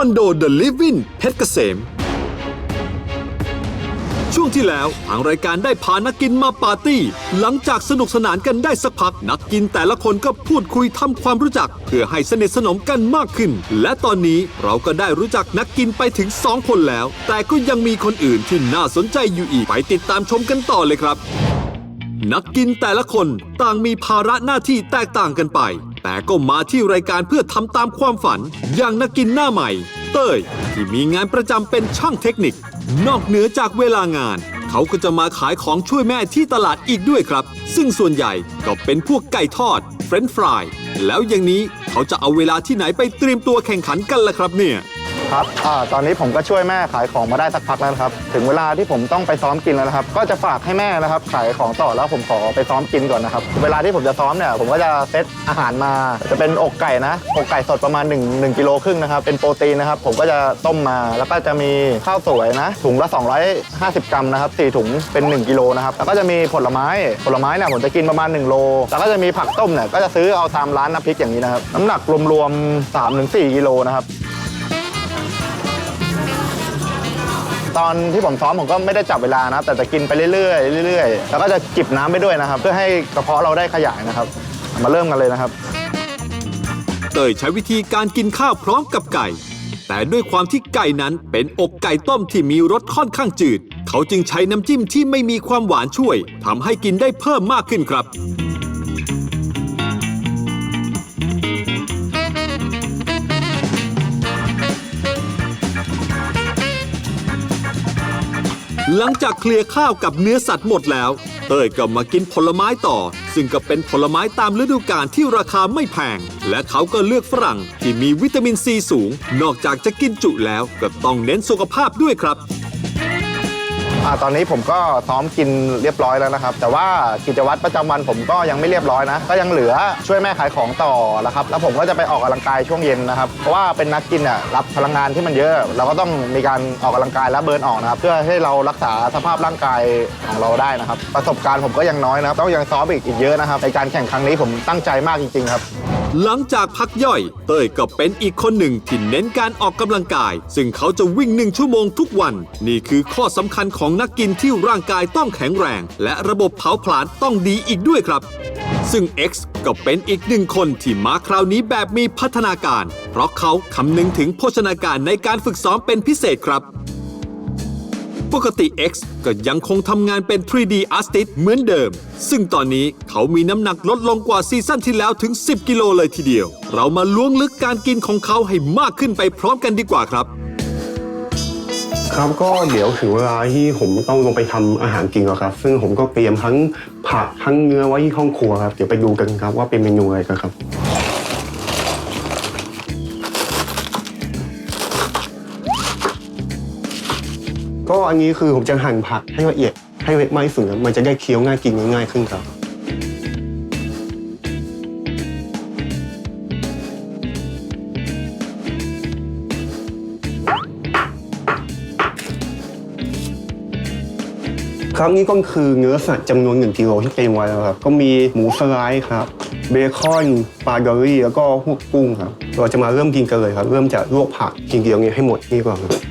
อนโดเดอะลิฟวินเพชรเกษม ช่วงที่แล้วทางรายการได้พานักกินมาปาร์ตี้ หลังจากสนุกสนานกันได้สักพัก นักกินแต่ละคนก็พูดคุยทำความรู้จัก เพื่อให้สนิทสนมกันมากขึ้น และตอนนี้เราก็ได้รู้จักนักกินไปถึง 2 คนแล้ว แต่ก็ยังมีคนอื่นที่น่าสนใจอยู่อีกไปติดตามชมกันต่อเลยครับ นักกินแต่ละคนต่างมีภาระหน้าที่แตกต่างกันไปแต่ก็มาที่รายการเพื่อทำตามความฝัน อย่างนักกินหน้าใหม่ เต้ย ที่มีงานประจำเป็นช่างเทคนิค นอกเหนือจากเวลางาน เขาก็จะมาขายของช่วยแม่ที่ตลาดอีกด้วยครับ ซึ่งส่วนใหญ่ก็เป็นพวกไก่ทอด เฟรนช์ฟราย แล้วอย่างนี้เขาจะเอาเวลาที่ไหนไปเตรียมตัวแข่งขันกันล่ะครับเนี่ย ครับอ่าตอนนี้ผมก็ช่วยแม่ขายของมาได้สักพักแล้วนะครับ ถึงเวลาที่ผมต้องไปซ้อมกินแล้วนะครับ ก็จะฝากให้แม่นะครับขายของต่อแล้วผมขอไปซ้อมกินก่อนนะครับ เวลาที่ผมจะซ้อมเนี่ยผมก็จะเซตอาหารมา จะเป็นอกไก่นะ อกไก่สดประมาณ1 1กิโลครึ่งนะครับ เป็นโปรตีนนะครับ ผมก็จะต้มมา แล้วก็จะมีข้าวสวยนะ ถุงละ 250 กรัมนะครับ4ถุงเป็น 1กิโลนะครับ แล้วก็จะมีผลไม้ ผลไม้เนี่ยผมจะกินประมาณ1โล แล้วก็จะมีผักต้มเนี่ยก็จะซื้อเอาตามร้านน้ำพริกอย่างนี้นะครับ น้ำหนักรวมๆ3-4กิโลนะครับ ตอนที่ผมซ้อมผมก็ไม่ได้จับเวลานะครับ แต่จะกินไปเรื่อยๆเรื่อยๆ แล้วก็จะจิบน้ำไปด้วยนะครับ เพื่อให้กระเพาะเราได้ขยายนะครับ มาเริ่มกันเลยนะครับ เตยใช้วิธีการกินข้าวพร้อมกับไก่ แต่ด้วยความที่ไก่นั้นเป็นอกไก่ต้มที่มีรสค่อนข้างจืด เขาจึงใช้น้ำจิ้มที่ไม่มีความหวานช่วยทำให้กินได้เพิ่มมากขึ้นครับ หลังจากเคลียร์ข้าวกับเนื้อสัตว์หมดแล้ว เต้ยก็มากินผลไม้ต่อ ซึ่งก็เป็นผลไม้ตามฤดูกาลที่ราคาไม่แพง และเขาก็เลือกฝรั่งที่มีวิตามินซีสูง นอกจากจะกินจุแล้วก็ต้องเน้นสุขภาพด้วยครับ อ่าตอนนี้ผมก็ซ้อมกินเรียบร้อยแล้วนะครับ แต่ว่ากิจวัตรประจำวันผมก็ยังไม่เรียบร้อยนะ ก็ยังเหลือช่วยแม่ขายของต่อแล้วครับ แล้วผมก็จะไปออกกำลังกายช่วงเย็นนะครับ เพราะว่าเป็นนักกินอะรับพลังงานที่มันเยอะ เราก็ต้องมีการออกกำลังกายและเบิร์นออกนะครับ เพื่อให้เรารักษาสภาพร่างกายของเราได้นะครับ ประสบการณ์ผมก็ยังน้อยนะครับต้องยังซ้อมอีกอีกเยอะนะครับในการแข่งครั้งนี้ผมตั้งใจมากจริงๆครับ หลังจากพักย่อย เต้ยก็เป็นอีกคนหนึ่งที่เน้นการออกกำลังกาย ซึ่งเขาจะวิ่งหนึ่งชั่วโมงทุกวัน นี่คือข้อสำคัญของนักกินที่ร่างกายต้องแข็งแรง และระบบเผาผลาญต้องดีอีกด้วยครับ ซึ่ง X ก็เป็นอีกหนึ่งคนที่มาคราวนี้แบบมีพัฒนาการ เพราะเขาคำนึงถึงโภชนาการในการฝึกซ้อมเป็นพิเศษครับ ปกติ X ก็ยังคงทำงานเป็น 3D Artist เหมือนเดิม ซึ่งตอนนี้เขามีน้ำหนักลดลงกว่าซีซั่นที่แล้วถึง 10 กิโลเลยทีเดียว เรามาล้วงลึกการกินของเขาให้มากขึ้นไปพร้อมกันดีกว่าครับ ครับก็เดี๋ยวถึงเวลาที่ผมต้องลงไปทำอาหารกินแล้วครับ ซึ่งผมก็เตรียมทั้งผักทั้งเนื้อไว้ที่ห้องครัวครับ เดี๋ยวไปดูกันครับว่าเป็นเมนูอะไรกันครับ อันนี้คือผมจะหั่นผักให้ละเอียดให้เล็กมากที่สุดครับมันจะได้เคี้ยวง่ายกินง่ายขึ้นครับ ครับนี่ก็คือเนื้อสัตว์จำนวน1กิโลที่เตรียมไว้แล้วครับ ก็มีหมูสไลด์ครับ เบคอนปลาดอรี่แล้วก็พวกกุ้งครับ เราจะมาเริ่มกินกันเลยครับ เริ่มจากลวกผักกินเดียวนี้ให้หมดนี่ก่อนครับ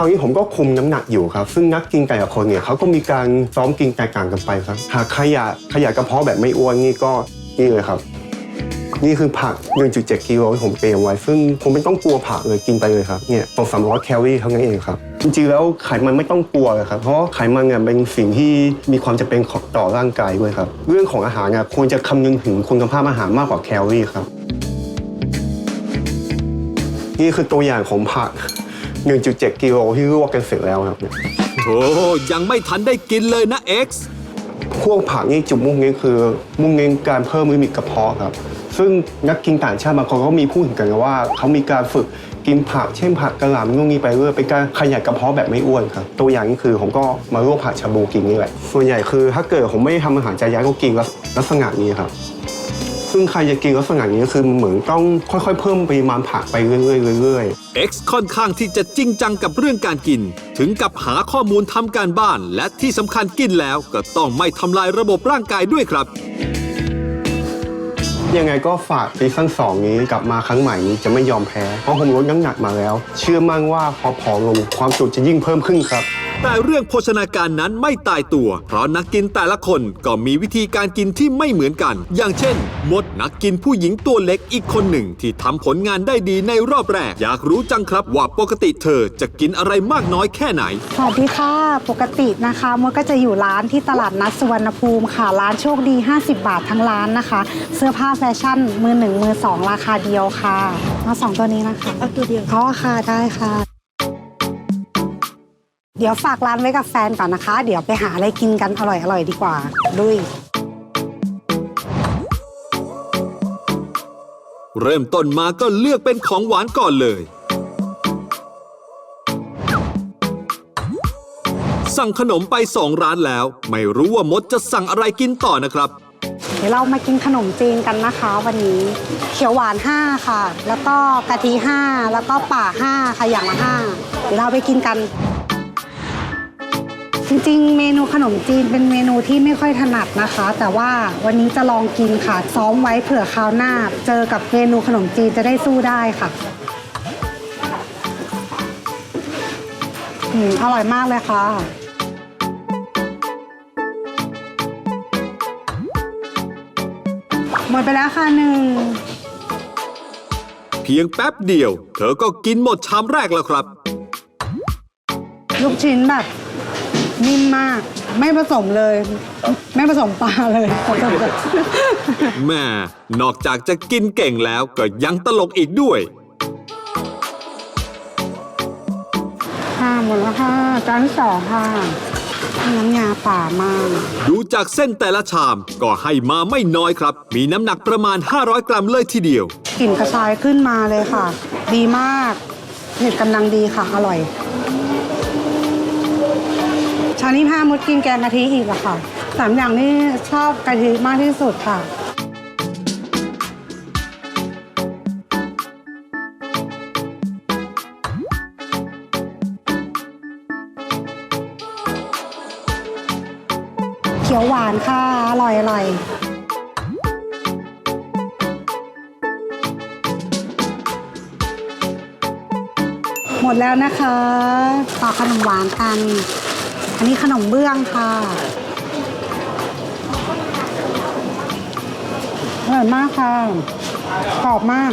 ตอนนี้ผมก็คุมน้ำหนักอยู่ครับ ซึ่งนักกินแต่ละคนเนี่ยเขาก็มีการซ้อมกินแตกต่างกันไปครับ หากใครอยากใครอยากกระเพาะแบบไม่อ้วนนี่ก็นี่เลยครับ นี่คือผัก 1.7 กิโลที่ผมเตรียมไว้ ซึ่งผมไม่ต้องกลัวผักเลยกินไปเลยครับ เนี่ยสองสามร้อยแคลอรี่เท่านั้นเองครับ จริงๆแล้วไขมันไม่ต้องกลัวเลยครับ เพราะไขมันเนี่ยเป็นสิ่งที่มีความจำเป็นของต่อร่างกายด้วยครับ เรื่องของอาหารเนี่ยควรจะคำนึงถึงคุณภาพอาหารมากกว่าแคลอรี่ครับ นี่คือตัวอย่างของผัก 1.7 กิโลที่ลวกกันเสร็จแล้วครับเนี่ยโอ้ยังไม่ทันได้กินเลยนะ X พวกผักนี่จุดมุ่งเน้นคือ มุ่งเน้นการเพิ่มลิมิตกระเพาะครับ ซึ่งนักกินต่างชาติบางคนก็มีพูดถึงกันว่า เขามีการฝึกกินผักเช่นผักกระหล่ำนู่นนี่ไปเรื่อยเป็นการขยายกระเพาะแบบไม่อ้วนครับ ตัวอย่างนี่คือผมก็มาลวกผักชาบูกินนี่แหละส่วนใหญ่คือถ้าเกิดผมไม่ได้ทำอาหารจานยักษ์ก็กินลักษณะนี้ครับ ซึ่งใครจะกินลักษณะนี้ก็คือเหมือนต้องค่อยๆ เพิ่มปริมาณผักไปเรื่อยๆเรื่อยๆ X ค่อนข้างที่จะจริงจังกับเรื่องการกิน ถึงกับหาข้อมูลทำการบ้าน และที่สำคัญกินแล้วก็ต้องไม่ทำลายระบบร่างกายด้วยครับยังไงก็ฝากซีซั่นสองนี้กลับมาครั้งใหม่นี้จะไม่ยอมแพ้ เพราะผมลดน้ำหนักมาแล้ว เชื่อมั่นว่าพอผอมลงความสุขจะยิ่งเพิ่มขึ้นครับ แต่เรื่องโภชนาการนั้นไม่ตายตัว เพราะนักกินแต่ละคนก็มีวิธีการกินที่ไม่เหมือนกัน อย่างเช่น มดนักกินผู้หญิงตัวเล็กอีกคนหนึ่งที่ทำผลงานได้ดีในรอบแรก อยากรู้จังครับว่าปกติเธอจะกินอะไรมากน้อยแค่ไหน สวัสดีค่ะ ปกตินะคะมดก็จะอยู่ร้านที่ตลาดนัดสุวรรณภูมิค่ะ ร้านโชคดี 50 บาททั้งร้านนะคะ เสื้อผ้าแฟชั่นมือหนึ่งมือสองราคาเดียวค่ะมาสองตัวนี้นะคะเอาตัวเดียวอ๋อค่ะได้ค่ะ เดี๋ยวฝากร้านไว้กับแฟนก่อนนะคะ เดี๋ยวไปหาอะไรกินกันอร่อยๆดีกว่าลุยเริ่มต้นมาก็เลือกเป็นของหวานก่อนเลย สั่งขนมไปสองร้านแล้ว ไม่รู้ว่ามดจะสั่งอะไรกินต่อนะครับ เดี๋ยวเรามากินขนมจีนกันนะคะ วันนี้เขียวหวาน 5 ค่ะ แล้วก็กะทิ5แล้วก็ป่า5ค่ะอย่างละ5เดี๋ยวเราไปกินกัน จริงๆ เมนูขนมจีนเป็นเมนูที่ไม่ค่อยถนัดนะคะ แต่ว่าวันนี้จะลองกินค่ะ ซ้อมไว้เผื่อคราวหน้า เจอกับเมนูขนมจีนจะได้สู้ได้ค่ะอืมอร่อยมากเลยค่ะ หมดไปแล้วค่ะหนึ่ง เพียงแป๊บเดียว เธอก็กินหมดชามแรกแล้วครับ ลูกชิ้นแบบ นิ่มมาก ไม่ผสมเลย ไม่ผสมปลาเลยผสมแบบแม่นอกจากจะกินเก่งแล้วก็ยังตลกอีกด้วยค่ะหมดแล้วค่ะจานที่สองค่ะน้ำยาป่ามาก ดูจากเส้นแต่ละชามก็ให้มาไม่น้อยครับ มีน้ำหนักประมาณ 500 กรัมเลยทีเดียวกลิ่นกระชายขึ้นมาเลยค่ะ ดีมากเผ็ดกำลังดีค่ะ อร่อย ชานี้พามุดกินแกงกะทิอีกอะค่ะสามอย่างนี้ชอบกะทิมากที่สุดค่ะเขียวหวานค่ะ อร่อยอร่อยหมดแล้วนะคะ ต่อขนมหวานกัน อันนี้ขนมเบื้องค่ะอร่อยมากค่ะกรอบมาก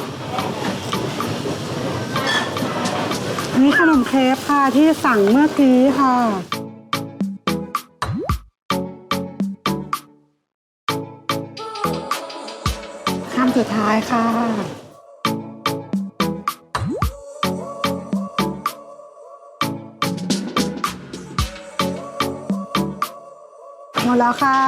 อันนี้ขนมเครปค่ะที่สั่งเมื่อกี้ค่ะข้ามสุดท้ายค่ะ หมดแล้วค่ะ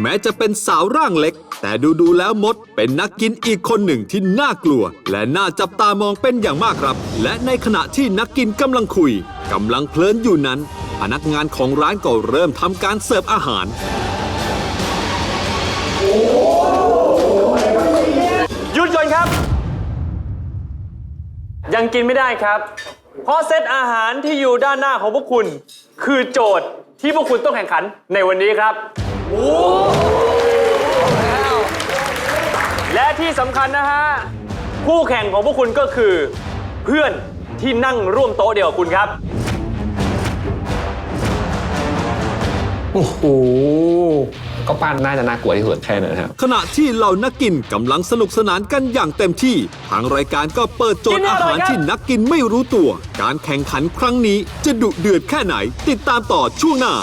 แม้จะเป็นสาวร่างเล็ก แต่ดูดูๆแล้วมดเป็นนักกินอีกคนหนึ่งที่น่ากลัว และน่าจับตามองเป็นอย่างมากครับ และในขณะที่นักกินกำลังคุยกำลังเพลินอยู่นั้น พนักงานของร้านก็เริ่มทำการเสิร์ฟอาหาร หยุดก่อนครับ ยังกินไม่ได้ครับ เพราะเซตอาหารที่อยู่ด้านหน้าของพวกคุณ คือโจทย์ที่พวกคุณต้องแข่งขันในวันนี้ครับ และที่สำคัญนะฮะคู่แข่งของพวกคุณก็คือ เพื่อนที่นั่งร่วมโต๊ะเดียวกับคุณครับ โอ้โหก็ปั้นน่าจะน่ากลัวที่สุดแค่นั้นครับ ขณะที่เหล่านักกินกำลังสนุกสนานกันอย่างเต็มที่ ทางรายการก็เปิดโจทย์อาหารที่นักกินไม่รู้ตัว การแข่งขันครั้งนี้จะดุเดือดแค่ไหน ติดตามต่อช่วงหน้า